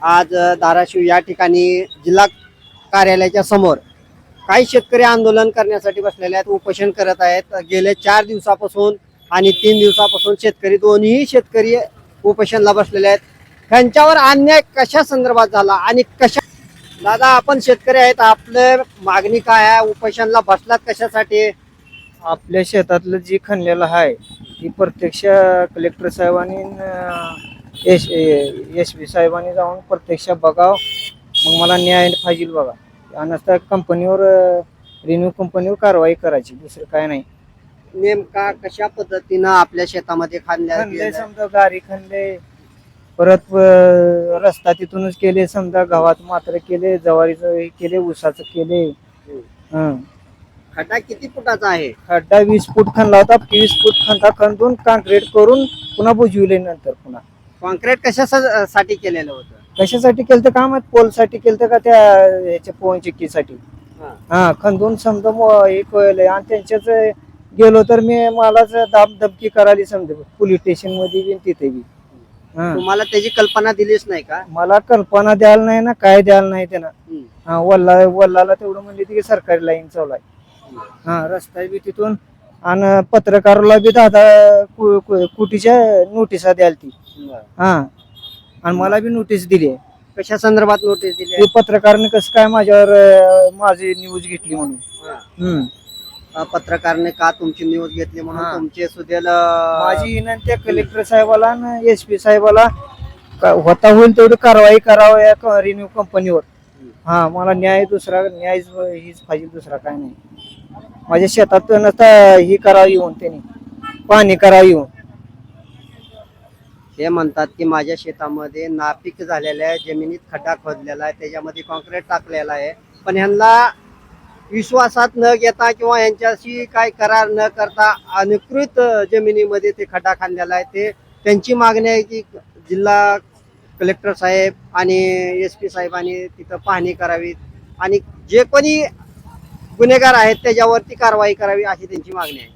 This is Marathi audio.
आज धाराशिव या ठिकाणी जिल्हा कार्यालयाच्या समोर काही शेतकरी आंदोलन करण्यासाठी बसलेले आहेत उपोषण करत आहेत. गेले चार दिवसापासून आणि तीन दिवसापासून शेतकरी दोन्ही शेतकरी उपोषणला बसलेले आहेत. त्यांच्यावर अन्याय कशा संदर्भात झाला आणि कशा दादा आपण शेतकरी आहेत आपले मागणी काय आहे? उपोषणला बसलात कशासाठी? आपल्या शेतातलं जी खणलेलं आहे ती प्रत्यक्ष कलेक्टर साहेबांनी एस एस पी साहेबांनी जाऊन प्रत्यक्ष बघाव. मग मला न्याय पाहिजे बघा. त्या कंपनीवर रिन्यू कंपनीवर कारवाई करायची. दुसरं काय नाही. नेमका कशा पद्धतीनं आपल्या शेतामध्ये खाल्ल्या खणले समजा गाडी खणले परत अं, रस्ता तिथूनच केले. समजा गव्हात मात्र केले ज्वारीचं हे केले ऊसाचं केले. हं. खड्डा किती फुटाचा आहे? खड्डा वीस फूट खणला होता. वीस फूट खंता खंदून काँक्रीट करून पुन्हा बुजविले नंतर पुन्हा. कॉन्क्रीट कशासाठी केलेलं होतं? कशासाठी केलं तर काम पोलसाठी केलं का त्या ह्याच्या पोहन चिक्कीसाठी? हा. हा खंदून समजा मो- हे कळलं आणि त्यांच्याच गेलो तर मी मलाच दाब धमकी करायला समजा पोलीस स्टेशनमध्ये बी आणि तिथे बी. हा. तुम्हाला त्याची कल्पना दिलीच नाही का? मला कल्पना द्यायला नाही ना काय द्यायला नाही त्यांना. हम्म. हा वल्ला वल्लाला तेवढं म्हणजे ती सरकारी लाईन चालू आहे. हा रस्ता बी तिथून आणि पत्रकाराला बी दहा दहा कु- कु- कोटीच्या नोटिसा द्याल ती हा. आणि मला बी नोटीस दिली. कशा संदर्भात नोटीस दिली? ते पत्रकारने कसं काय माझ्यावर माझी न्यूज घेतली म्हणून. पत्रकारने का तुमची न्यूज घेतली म्हणून. तुमचे सुदेल अ, माझी विनंती कलेक्टर साहेबाला आणि एस पी साहेबाला होता होईल तेवढी कारवाई करावं या रिन्यू कंपनीवर हा मला न्याय दुसरा न्याय हीच पाहिजे दुसरा काय नाही. माझ्या शेतात ही करावं येऊन त्यांनी. पाणी करावं येऊन. हे म्हणतात की माझ्या शेतामध्ये नापीक झालेल्या आहे जमिनीत खड्डा खोदलेला आहे त्याच्यामध्ये कॉन्क्रीट टाकलेला आहे. पण ह्यांना विश्वासात न घेता किंवा यांच्याशी काय करार न करता अनुकृत जमिनीमध्ये ते खड्डा खांदलेला आहे. ते त्यांची मागणी आहे की जिल्हा कलेक्टर साहेब आणि एस पी साहेबांनी तिथं पाहणी करावी आणि जे कोणी गुन्हेगार आहेत त्याच्यावरती कारवाई करावी अशी त्यांची मागणी आहे.